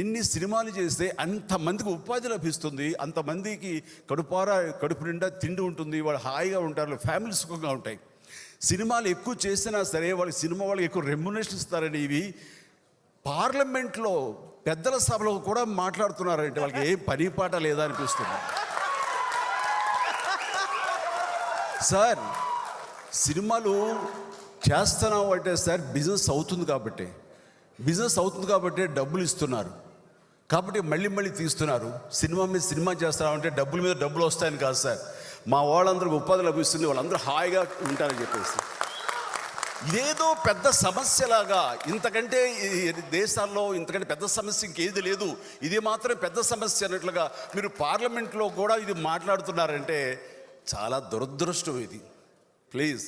ఎన్ని సినిమాలు చేస్తే అంతమందికి ఉపాధి లభిస్తుంది అంతమందికి కడుపారా కడుపు నిండా తిండి ఉంటుంది వాళ్ళు హాయిగా ఉంటారు ఫ్యామిలీ సుఖంగా ఉంటాయి. సినిమాలు ఎక్కువ చేసినా సరే వాళ్ళకి సినిమా వాళ్ళకి ఎక్కువ రెమ్యునేషన్ ఇస్తారని ఇవి పార్లమెంట్లో పెద్దల సభలో కూడా మాట్లాడుతున్నారంటే వాళ్ళకి ఏం పని పాట లేదా అనిపిస్తుంది. సార్ సినిమాలు చేస్తున్నాం అంటే సార్ బిజినెస్ అవుతుంది కాబట్టి బిజినెస్ అవుతుంది కాబట్టి డబ్బులు ఇస్తున్నారు. కాబట్టి మళ్ళీ మళ్ళీ తీస్తున్నారు. సినిమా మీద సినిమా చేస్తున్నామంటే డబ్బుల మీద డబ్బులు వస్తాయని కాదు సార్. మా వాళ్ళందరికీ ఉపాధి లభిస్తుంది వాళ్ళందరూ హాయిగా ఉంటారని చెప్పేసి. ఇదేదో పెద్ద సమస్యలాగా ఇంతకంటే దేశాల్లో ఇంతకంటే పెద్ద సమస్య ఇంకేది లేదు. ఇది మాత్రం పెద్ద సమస్య అన్నట్లుగా మీరు పార్లమెంట్లో కూడా ఇది మాట్లాడుతున్నారంటే చాలా దురదృష్టం ఇది. ప్లీజ్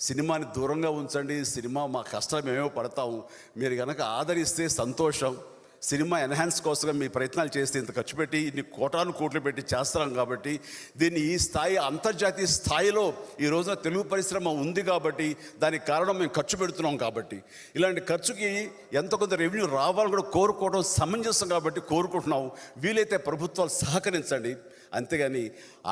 సినిమాని దూరంగా ఉంచండి సినిమా మా కష్టం మేమే పడతాము. మీరు కనుక ఆదరిస్తే సంతోషం. సినిమా ఎన్హాన్స్ కోసం మీ ప్రయత్నాలు చేస్తే ఇంత ఖర్చు పెట్టి ఇన్ని కోటాను కోట్లు పెట్టి చేస్తాం కాబట్టి దీన్ని ఈ స్థాయి అంతర్జాతీయ స్థాయిలో ఈ రోజున తెలుగు పరిశ్రమ ఉంది కాబట్టి దానికి కారణం మేము ఖర్చు పెడుతున్నాం కాబట్టి. ఇలాంటి ఖర్చుకి ఎంత కొంత రెవెన్యూ రావాలని కూడా కోరుకోవడం సమంజసం కాబట్టి కోరుకుంటున్నాం. వీలైతే ప్రభుత్వాలు సహకరించండి. అంతేగాని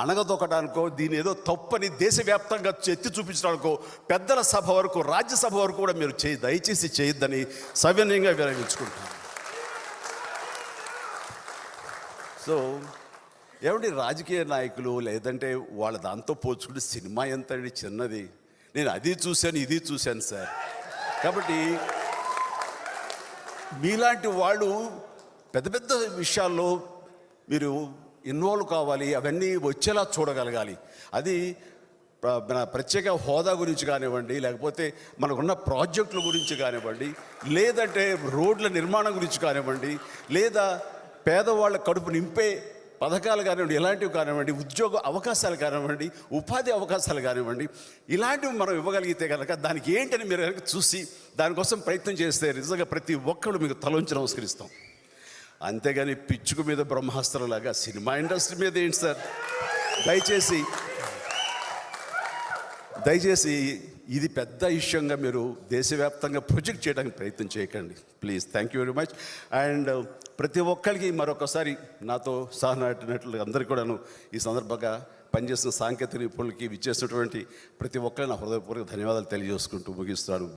అణగదొక్కడానికో దీని ఏదో తప్పని దేశవ్యాప్తంగా ఎత్తి చూపించడానికో పెద్దల సభ వరకు రాజ్యసభ వరకు కూడా మీరు చేయి దయచేసి చేయొద్దని సవినయంగా విరమించుకుంటున్నాను సో ఏమంటే రాజకీయ నాయకులు లేదంటే వాళ్ళ దాంతో పోల్చుకుంటే సినిమా ఎంత అండి చిన్నది. నేను అది చూశాను ఇది చూశాను సార్. కాబట్టి మీలాంటి వాళ్ళు పెద్ద పెద్ద విషయాల్లో మీరు ఇన్వాల్వ్ కావాలి అవన్నీ వచ్చేలా చూడగలగాలి. అది మన ప్రత్యేక హోదా గురించి కానివ్వండి లేకపోతే మనకున్న ప్రాజెక్టుల గురించి కానివ్వండి లేదంటే రోడ్ల నిర్మాణం గురించి కానివ్వండి లేదా పేదవాళ్ళ కడుపు నింపే పథకాలు కానివ్వండి ఇలాంటివి కానివ్వండి ఉద్యోగ అవకాశాలు కానివ్వండి ఉపాధి అవకాశాలు కానివ్వండి ఇలాంటివి మనం ఇవ్వగలిగితే కనుక దానికి ఏంటని మీరు కనుక చూసి దానికోసం ప్రయత్నం చేస్తే నిజంగా ప్రతి ఒక్కరు మీకు తలంచి నమస్కరిస్తాం. అంతేగాని పిచ్చుకు మీద బ్రహ్మాస్త్రంలాగా సినిమా ఇండస్ట్రీ మీద ఏంటి సార్? దయచేసి దయచేసి ఇది పెద్ద విషయంగా మీరు దేశవ్యాప్తంగా ప్రొజెక్ట్ చేయడానికి ప్రయత్నం చేయకండి. Please thank you very much. And ప్రతి ఒక్కరికి మరొకసారి నాతో సహనటినట్లు అందరికీ కూడాను ఈ సందర్భంగా పనిచేస్తున్న సాంకేతిక నిపుణులకి విచ్చేసినటువంటి ప్రతి ఒక్కరిని నా హృదయపూర్వక ధన్యవాదాలు తెలియజేసుకుంటూ ముగిస్తాను